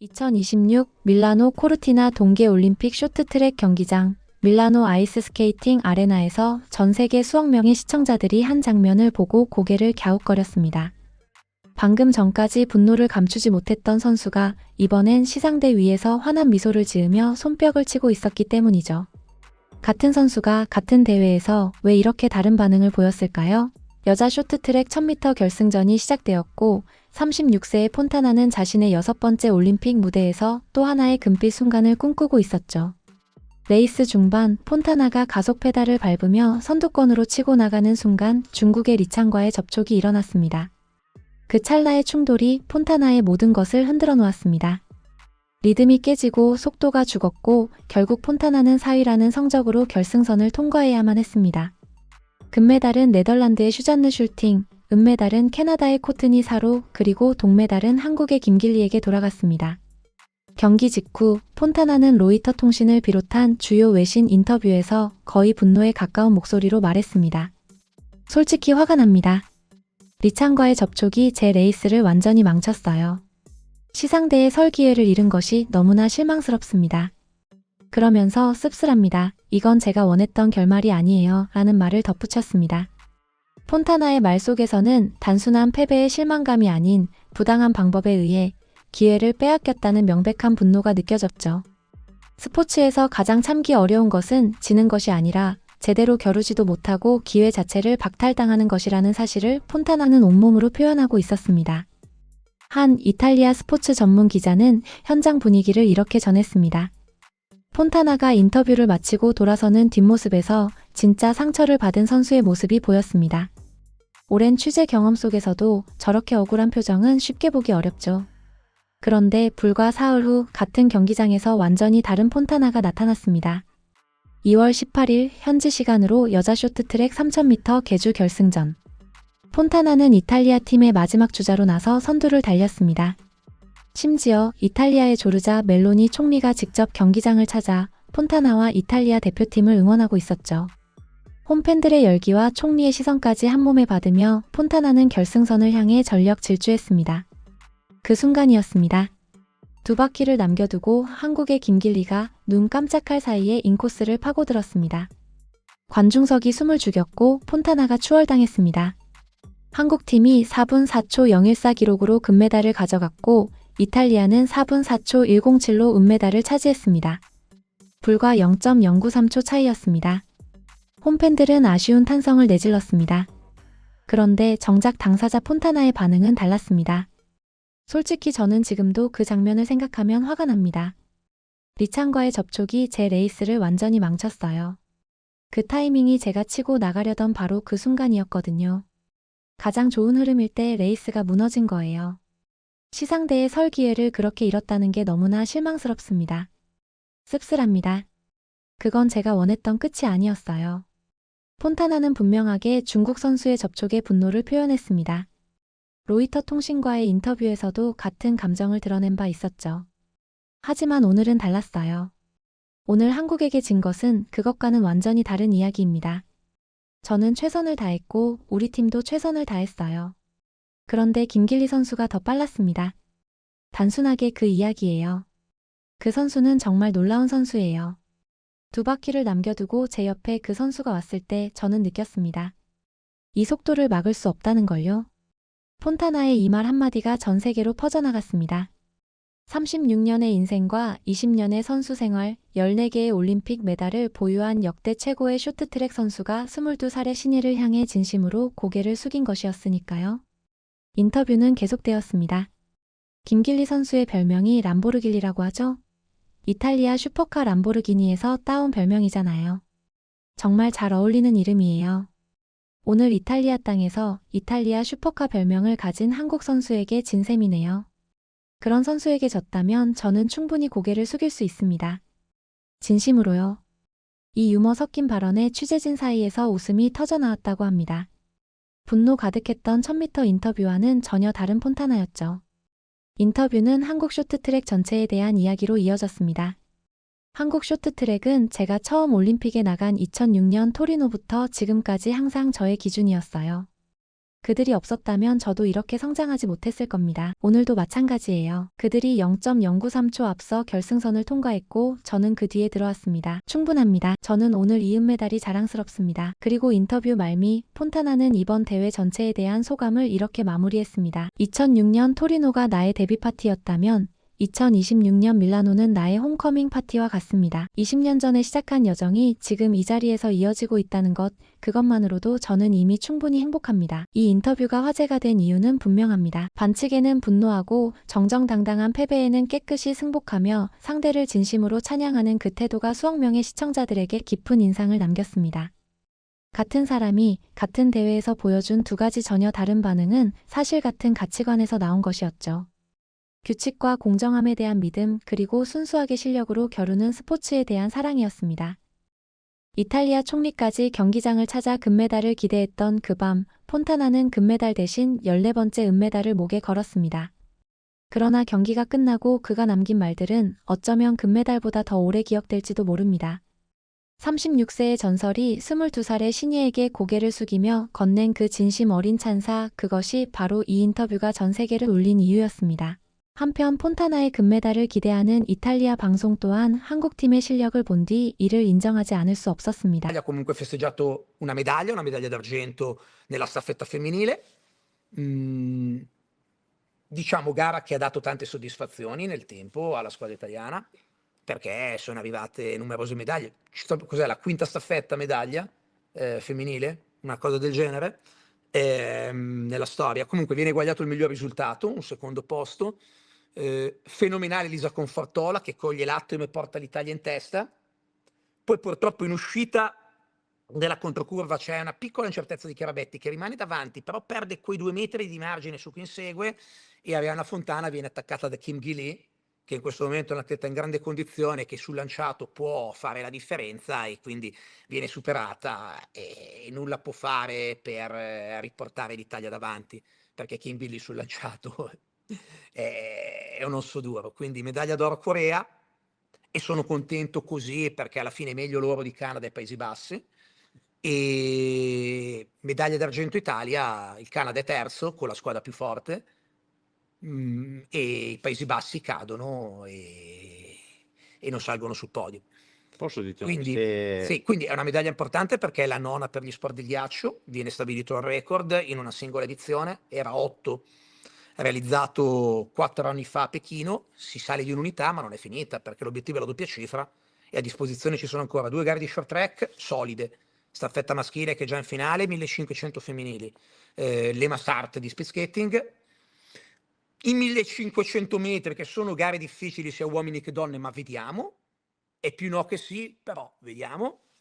2026 밀라노 코르티나 동계 올림픽 쇼트트랙 경기장 밀라노 아이스 스케이팅 아레나에서 전 세계 수억 명의 시청자들이 한 장면을 보고 고개를 갸웃거렸습니다. 방금 전까지 분노를 감추지 못했던 선수가 이번엔 시상대 위에서 환한 미소를 지으며 손뼉을 치고 있었기 때문이죠. 같은 선수가 같은 대회에서 왜 이렇게 다른 반응을 보였을까요? 여자 쇼트트랙 1000m 결승전이 시작되었고 36세의 폰타나는 자신의 여섯 번째 올림픽 무대에서 또 하나의 금빛 순간을 꿈꾸고 있었죠. 레이스 중반 폰타나가 가속 페달을 밟으며 선두권으로 치고 나가는 순간 중국의 리창과의 접촉이 일어났습니다. 그 찰나의 충돌이 폰타나의 모든 것을 흔들어 놓았습니다. 리듬이 깨지고 속도가 죽었고 결국 폰타나는 4위라는 성적으로 결승선을 통과해야만 했습니다. 금메달은 네덜란드의 슈잔느 슐팅, 은메달은 캐나다의 코트니 사로, 그리고 동메달은 한국의 김길리에게 돌아갔습니다. 경기 직후 폰타나는 로이터 통신을 비롯한 주요 외신 인터뷰에서 거의 분노에 가까운 목소리로 말했습니다. 솔직히 화가 납니다. 리창과의 접촉이 제 레이스를 완전히 망쳤어요. 시상대에 설 기회를 잃은 것이 너무나 실망스럽습니다. 그러면서 씁쓸합니다. 이건 제가 원했던 결말이 아니에요. 라는 말을 덧붙였습니다. 폰타나의 말 속에서는 단순한 패배의 실망감이 아닌 부당한 방법에 의해 기회를 빼앗겼다는 명백한 분노가 느껴졌죠. 스포츠에서 가장 참기 어려운 것은 지는 것이 아니라 제대로 겨루지도 못하고 기회 자체를 박탈당하는 것이라는 사실을 폰타나는 온몸으로 표현하고 있었습니다. 한 이탈리아 스포츠 전문 기자는 현장 분위기를 이렇게 전했습니다. 폰타나가 인터뷰를 마치고 돌아서는 뒷모습에서 진짜 상처를 받은 선수의 모습이 보였습니다. 오랜 취재 경험 속에서도 저렇게 억울한 표정은 쉽게 보기 어렵죠. 그런데 불과 사흘 후 같은 경기장에서 완전히 다른 폰타나가 나타났습니다. 2월 18일 현지 시간으로 여자 쇼트트랙 3000m 개주 결승전. 폰타나는 이탈리아 팀의 마지막 주자로 나서 선두를 달렸습니다. 심지어 이탈리아의 조르자 멜로니 총리가 직접 경기장을 찾아 폰타나와 이탈리아 대표팀을 응원하고 있었죠. 홈팬들의 열기와 총리의 시선까지 한 몸에 받으며 폰타나는 결승선을 향해 전력 질주했습니다. 그 순간이었습니다. 두 바퀴를 남겨두고 한국의 김길리가 눈 깜짝할 사이에 인코스를 파고들었습니다. 관중석이 숨을 죽였고 폰타나가 추월당했습니다. 한국팀이 4분 4초 014 기록으로 금메달을 가져갔고 이탈리아는 4분 4초 107로 은메달을 차지했습니다. 불과 0.093초 차이였습니다. 홈팬들은 아쉬운 탄성을 내질렀습니다. 그런데 정작 당사자 폰타나의 반응은 달랐습니다. 솔직히 저는 지금도 그 장면을 생각하면 화가 납니다. 리창과의 접촉이 제 레이스를 완전히 망쳤어요. 그 타이밍이 제가 치고 나가려던 바로 그 순간이었거든요. 가장 좋은 흐름일 때 레이스가 무너진 거예요. 시상대에 설 기회를 그렇게 잃었다는 게 너무나 실망스럽습니다. 씁쓸합니다. 그건 제가 원했던 끝이 아니었어요. 폰타나는 분명하게 중국 선수의 접촉에 분노를 표현했습니다. 로이터 통신과의 인터뷰에서도 같은 감정을 드러낸 바 있었죠. 하지만 오늘은 달랐어요. 오늘 한국에게 진 것은 그것과는 완전히 다른 이야기입니다. 저는 최선을 다했고 우리 팀도 최선을 다했어요. 그런데 김길리 선수가 더 빨랐습니다. 단순하게 그 이야기예요. 그 선수는 정말 놀라운 선수예요. 두 바퀴를 남겨두고 제 옆에 그 선수가 왔을 때 저는 느꼈습니다. 이 속도를 막을 수 없다는 걸요. 폰타나의 이 말 한마디가 전 세계로 퍼져나갔습니다. 36년의 인생과 20년의 선수 생활, 14개의 올림픽 메달을 보유한 역대 최고의 쇼트트랙 선수가 22살의 신예를 향해 진심으로 고개를 숙인 것이었으니까요. 인터뷰는 계속되었습니다. 김길리 선수의 별명이 람보르길리라고 하죠? 이탈리아 슈퍼카 람보르기니에서 따온 별명이잖아요. 정말 잘 어울리는 이름이에요. 오늘 이탈리아 땅에서 이탈리아 슈퍼카 별명을 가진 한국 선수에게 진 셈이네요. 그런 선수에게 졌다면 저는 충분히 고개를 숙일 수 있습니다. 진심으로요. 이 유머 섞인 발언에 취재진 사이에서 웃음이 터져나왔다고 합니다. 분노 가득했던 1000m 인터뷰와는 전혀 다른 폰타나였죠. 인터뷰는 한국 쇼트트랙 전체에 대한 이야기로 이어졌습니다. 한국 쇼트트랙은 제가 처음 올림픽에 나간 2006년 토리노부터 지금까지 항상 저의 기준이었어요. 그들이 없었다면 저도 이렇게 성장하지 못했을 겁니다. 오늘도 마찬가지예요. 그들이 0.093초 앞서 결승선을 통과했고 저는 그 뒤에 들어왔습니다. 충분합니다. 저는 오늘 이 은메달이 자랑스럽습니다. 그리고 인터뷰 말미 폰타나는 이번 대회 전체에 대한 소감을 이렇게 마무리했습니다. 2006년 토리노가 나의 데뷔 파티였다면 2026년 밀라노는 나의 홈커밍 파티와 같습니다. 20년 전에 시작한 여정이 지금 이 자리에서 이어지고 있다는 것, 그것만으로도 저는 이미 충분히 행복합니다. 이 인터뷰가 화제가 된 이유는 분명합니다. 반칙에는 분노하고 정정당당한 패배에는 깨끗이 승복하며 상대를 진심으로 찬양하는 그 태도가 수억 명의 시청자들에게 깊은 인상을 남겼습니다. 같은 사람이 같은 대회에서 보여준 두 가지 전혀 다른 반응은 사실 같은 가치관에서 나온 것이었죠. 규칙과 공정함에 대한 믿음, 그리고 순수하게 실력으로 겨루는 스포츠에 대한 사랑이었습니다. 이탈리아 총리까지 경기장을 찾아 금메달을 기대했던 그 밤, 폰타나는 금메달 대신 14번째 은메달을 목에 걸었습니다. 그러나 경기가 끝나고 그가 남긴 말들은 어쩌면 금메달보다 더 오래 기억될지도 모릅니다. 36세의 전설이 22살의 신예에게 고개를 숙이며 건넨 그 진심 어린 찬사, 그것이 바로 이 인터뷰가 전 세계를 울린 이유였습니다. 한편 폰타나의 금메달을 기대하는 이탈리아 방송 또한 한국팀의 실력을 본 뒤 이를 인정하지 않을 수 없었습니다. ha comunque festeggiato una medaglia, una medaglia d'argento nella staffetta femminile. Mm, diciamo gara che ha dato tante soddisfazioni nel tempo alla squadra italiana perché sono arrivate numerose medaglie. Ci sto- Cos'è la quinta staffetta medaglia eh, femminile? Una cosa del genere ehm, nella storia. Comunque viene eguagliato il miglior risultato, un secondo posto. eh, fenomenale Lisa Confortola che coglie l'attimo e porta l'Italia in testa. Poi purtroppo in uscita della controcurva c'è una piccola incertezza di Chiarabetti che rimane davanti, però perde quei due metri di margine su chi insegue e Ariana Fontana viene attaccata da Kim Gilly, che in questo momento è un atleta in grande condizione, che sul lanciato può fare la differenza e quindi viene superata e nulla può fare per eh, riportare l'Italia davanti, perché Kim Gilly sul lanciato è, è un osso duro. Quindi medaglia d'oro Corea e sono contento così perché alla fine è meglio loro di Canada e Paesi Bassi. E medaglia d'argento Italia, il Canada è terzo con la squadra più forte mm, e i Paesi Bassi cadono e, e non salgono sul podio. Posso dire Quindi, se- sì, quindi è una medaglia importante perché è la nona per gli sport di ghiaccio, viene stabilito il record in una singola edizione, era 8, realizzato 4 anni fa a Pechino, si sale di un'unità ma non è finita perché l'obiettivo è la doppia cifra e a disposizione ci sono ancora due gare di short track solide, staffetta maschile che è già in finale, 1500 femminili, eh, l'EMA Start di speed skating, i 1500 metri che sono gare difficili sia uomini che donne ma vediamo, è più no che sì, però vediamo.